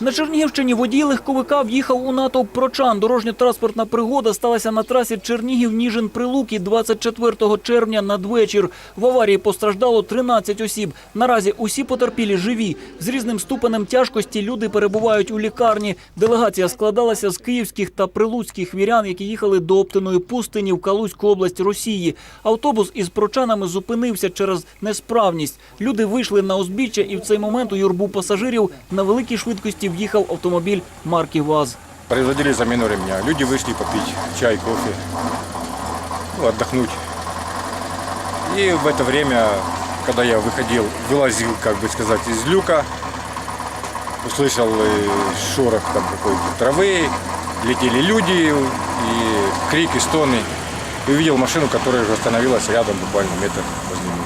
На Чернігівщині водій легковика в'їхав у натовп прочан. Дорожньо-транспортна пригода сталася на трасі Чернігів-Ніжин-Прилуки 24 червня надвечір. В аварії постраждало 13 осіб. Наразі усі потерпілі живі. З різним ступенем тяжкості люди перебувають у лікарні. Делегація складалася з київських та прилуцьких вірян, які їхали до Оптиної пустині в Калузьку область Росії. Автобус із прочанами зупинився через несправність. Люди вийшли на узбіччя, і в цей момент у юрбу пасажирів на великій швидкості в'їхав автомобіль марки ВАЗ. Производили замену ремня. Люди вышли попить чай, кофе, ну, отдохнуть. И в это время, когда я выходил, вылазил, как бы сказать, из люка, услышал э, шорох там какой-то травы, летели люди, и крик, и стоны. И увидел машину, которая уже остановилась рядом, буквально метр возле меня.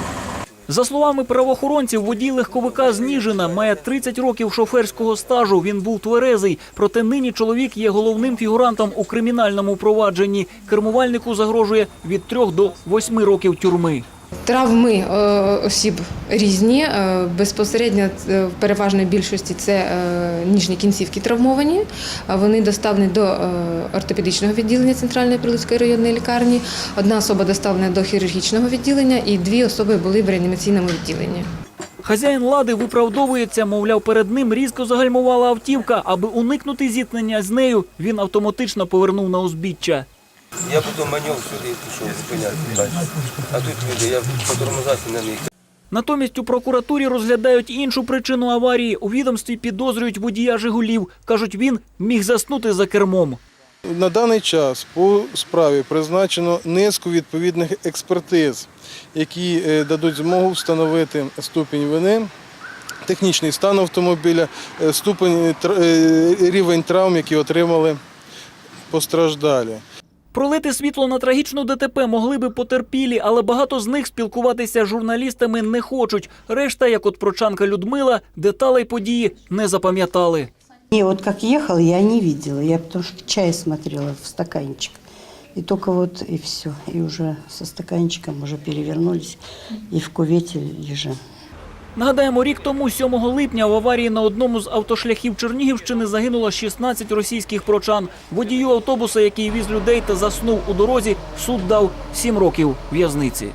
За словами правоохоронців, водій легковика Зніжина має 30 років шоферського стажу. Він був тверезий. Проте нині чоловік є головним фігурантом у кримінальному провадженні. Кермувальнику загрожує від 3 до 8 років тюрми. Травми е, осіб різні. Е, Безпосередньо е, в переважної більшості це ніжні кінцівки травмовані. Вони доставлені до ортопедичного відділення Центральної Прилуцької районної лікарні. Одна особа доставлена до хірургічного відділення і дві особи були в реанімаційному відділенні. Хазяїн лади виправдовується, мовляв, перед ним різко загальмувала автівка. Аби уникнути зіткнення з нею, він автоматично повернув на узбіччя. Я потім маньов сюди пішов зупиняти далі. А тут люди, я по тормозах на них. Натомість у прокуратурі розглядають іншу причину аварії. У відомстві підозрюють водія Жигулів. Кажуть, він міг заснути за кермом. На даний час по справі призначено низку відповідних експертиз, які е, дадуть змогу встановити ступінь вини, технічний стан автомобіля, е, ступень е, рівень травм, які отримали постраждалі. Пролити світло на трагічну ДТП могли би потерпілі, але багато з них спілкуватися з журналістами не хочуть. Решта, як от прочанка Людмила, деталей події не запам'ятали. Не, вот как ехал, я не видела. Я потому что чай смотрела в стаканчик. И только вот и все. И уже со стаканчиком уже перевернулись и в кувете лежим. Нагадаємо, рік тому, 7 липня, в аварії на одному з автошляхів Чернігівщини загинуло 16 російських прочан. Водію автобуса, який віз людей та заснув у дорозі, суд дав 7 років в'язниці.